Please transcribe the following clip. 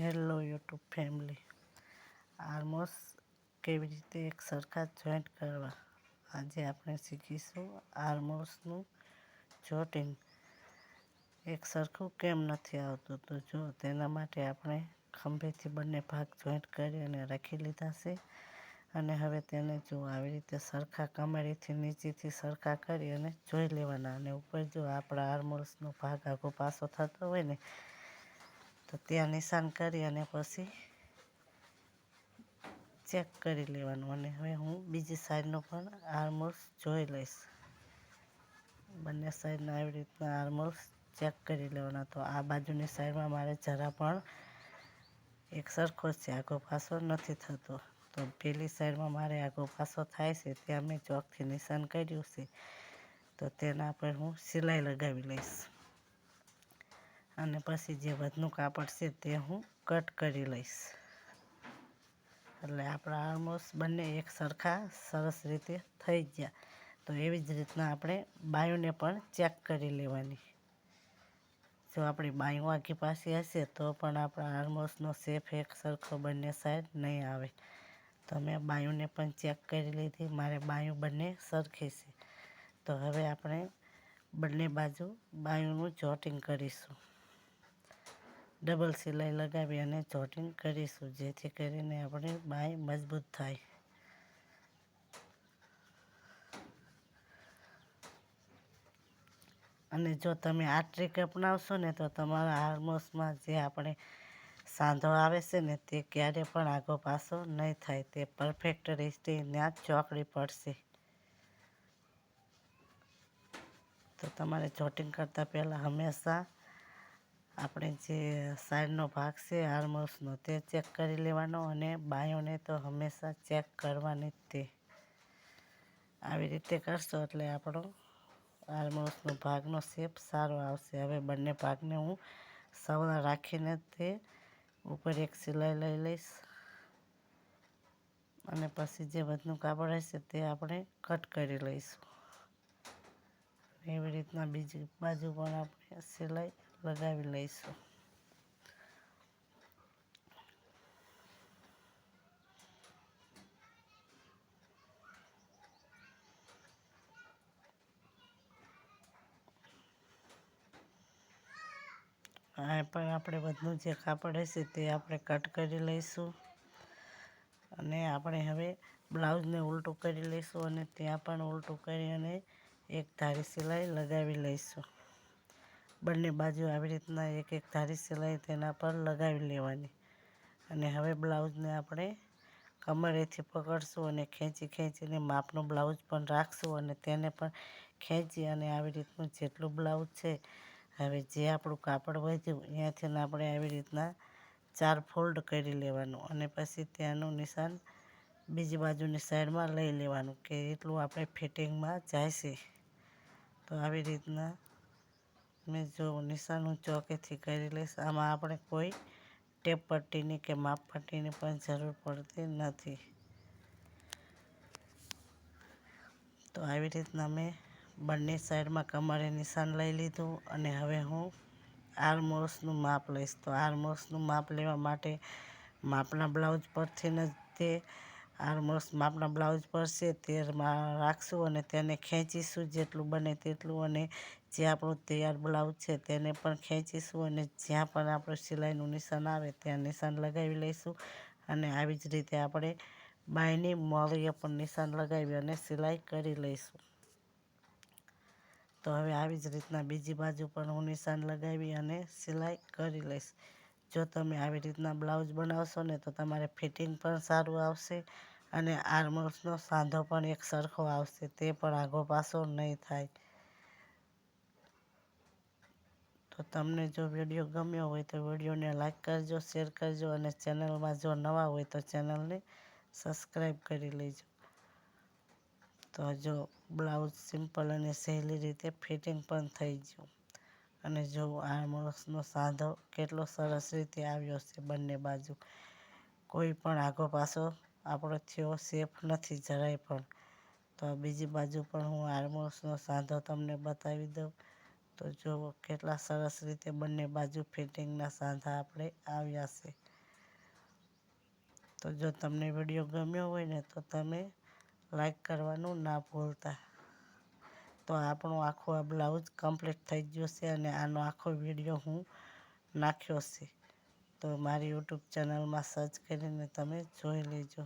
Hello YouTube family. આર્મોસ કેવી રીતે એક સરખા જોઈન્ટ કરવા? આજે આપણે શીખીશું આર્મોસનું જોટિંગ. એક સરખું કેમ નથી આવતું તો જો, તેના માટે આપણે ખંભેથી બંને ભાગ જોઈન્ટ કરી અને રાખી લીધા છે. અને હવે તેને જો આવી રીતે સરખા કમરેથી નીચેથી સરખા કરી અને જોઈ લેવાના. અને ઉપર જો આપણા આર્મોલ્સનો ભાગ આખો પાસો થતો હોય ને તો ત્યાં નિશાન કરી અને પછી ચેક કરી લેવાનું અને હવે હું બીજી સાઈડનો પણ આર્મોલ્સ જોઈ લઈશ. બંને સાઈડના આવી રીતના આર્મોલ્સ ચેક કરી લેવાના. તો આ બાજુની સાઈડમાં મારે જરા પણ એક સરખો છે આગો પાસો નથી થતો. તો પેલી સાઈડમાં મારે આગો પાસો થાય છે, ત્યાં મેં ચોકથી નિશાન કર્યું છે. તો તેના પર હું સિલાઈ લગાવી લઈશ. અને પછી જે વધનું કાપડ છે તે હું કટ કરી લઈશ. એટલે આપણા ઓલમોસ્ટ બંને એક સરખા, સરસ રીતે થઈ ગયા. તો એવી જ રીતના આપણે બાયુને પણ ચેક કરી લેવાની. જો આપણી બાયું આખી પાસે હશે, તો પણ આપણા આર્મોસનો સેફ એક સરખો બંને સાઈડ નહીં આવે. તો મેં બાયુને પણ ચેક કરી લીધી. મારે બાયું બંને સરખી છે. તો હવે આપણે બંને બાજુ બાયુનું જોટિંગ કરીશું. ડબલ સિલાઈ લગાવી અને જોટિંગ કરીશું, જેથી કરીને આપણે બાય મજબૂત થાય. અને જો તમે આ ટ્રીક અપનાવશો ને, તો તમારા હાર્મોસમાં જે આપણે સાંધો આવે છે ને, તે ક્યારે પણ આગો પાછો નહીં થાય. તે પરફેક્ટ રીતે ત્યાં ચોકડી પડશે. તો તમારે જોટિંગ કરતાં પહેલાં હંમેશા આપણે જે સાઈડનો ભાગ છે આર્મોસનો તે ચેક કરી લેવાનો અને બાયોને તો હંમેશા ચેક કરવાની જ તે. આવી રીતે કરશો એટલે આપણો આર્મોસનો ભાગનો શેપ સારો આવશે. હવે બંને ભાગને હું સવળા રાખીને તે ઉપર એક સિલાઈ લઈ લઈશ. અને પછી જે વધનું કાપડ હશે તે આપણે કટ કરી લઈશું. એવી રીતના બીજી બાજુ પણ આપણે સિલાઈ લગાવી લઈશું આ પણ આપણે બધું જે કાપડ હશે તે આપણે કટ કરી લઈશું. અને આપણે હવે બ્લાઉઝને ઉલટું કરી લઈશું અને ત્યાં પણ ઉલટું કરી અને એક ધારી સિલાઈ લગાવી લઈશું. બંને બાજુ આવી રીતના એક એક ધારી સિલાઈ તેના પર લગાવી લેવાની. અને હવે બ્લાઉઝને આપણે કમરેથી પકડશું અને ખેંચી ખેંચીને માપનું બ્લાઉઝ પણ રાખશું અને તેને પણ ખેંચી અને આવી રીતનું જેટલું બ્લાઉઝ છે, હવે જે આપણું કાપડ વધ્યું ત્યાંથી આપણે આવી રીતના ચાર ફોલ્ડ કરી લેવાનું અને પછી ત્યાંનું નિશાન બીજી બાજુની સાઈડમાં લઈ લેવાનું કે એટલું આપણે ફિટિંગમાં જાય છે. તો આવી રીતના મેં જો નિશાન ચોકેથી કરી લઈશ. આમાં આપણે કોઈ ટેપ પટ્ટીની કે માપ પટ્ટીની પણ જરૂર પડતી નથી. તો આવી રીતના મેં બંને સાઈડમાં કમરે નિશાન લઈ લીધું અને હવે હું આર્મોસનું માપ લઈશ. તો આર્મોસનું માપ લેવા માટે માપના બ્લાઉઝ પરથી જ તે આર્મોસ માપના બ્લાઉઝ પર છે તે રાખશું અને તેને ખેંચીશું જેટલું બને તેટલું અને જે આપણું તૈયાર બ્લાઉઝ છે તેને પણ ખેંચીશું અને જ્યાં પણ આપણું સિલાઈનું નિશાન આવે ત્યાં નિશાન લગાવી લઈશું. અને આવી જ રીતે આપણે બાયની મોળીએ પણ નિશાન લગાવી અને સિલાઈ કરી લઈશું. તો હવે આવી જ રીતના બીજી બાજુ પણ હું નિશાન લગાવી અને સિલાઈ કરી લઈશ. જો તમે આવી રીતના બ્લાઉઝ બનાવશો ને તો તમારે ફિટિંગ પણ સારું આવશે અને આર્મર્સનો સાંધો પણ એક સરખો આવશે, તે પણ આગો પાછો નહીં થાય. તો તમને જો વીડિયો ગમ્યો હોય તો વિડીયોને લાઇક કરજો શેર કરજો અને ચેનલમાં જો નવા હોય તો ચેનલને સબસ્ક્રાઈબ કરી લેજો. તો જો બ્લાઉઝ સિમ્પલ અને સહેલી રીતે ફિટિંગ પણ થઈ ગયું. અને જો આ માણસનો સાંધો કેટલો સરસ રીતે આવ્યો છે બંને બાજુ. કોઈ પણ આગો પાછો આપણો થયો સેફ નથી જરાય પણ. તો બીજી બાજુ પણ હું આર્મોસનો સાંધો તમને બતાવી દઉં. તો જુઓ કેટલા સરસ રીતે બંને બાજુ ફિટિંગના સાંધા આપણે આવ્યા છે. તો જો તમને વીડિયો ગમ્યો હોય ને તો તમે લાઈક કરવાનું ના ભૂલતા. તો આપણો આખો આ બ્લાઉઝ કમ્પ્લીટ થઈ ગયો છે અને આનો આખો વીડિયો હું નાખ્યો છે. તો મારી યુટ્યુબ ચેનલમાં સર્ચ કરીને તમે જોઈ લેજો.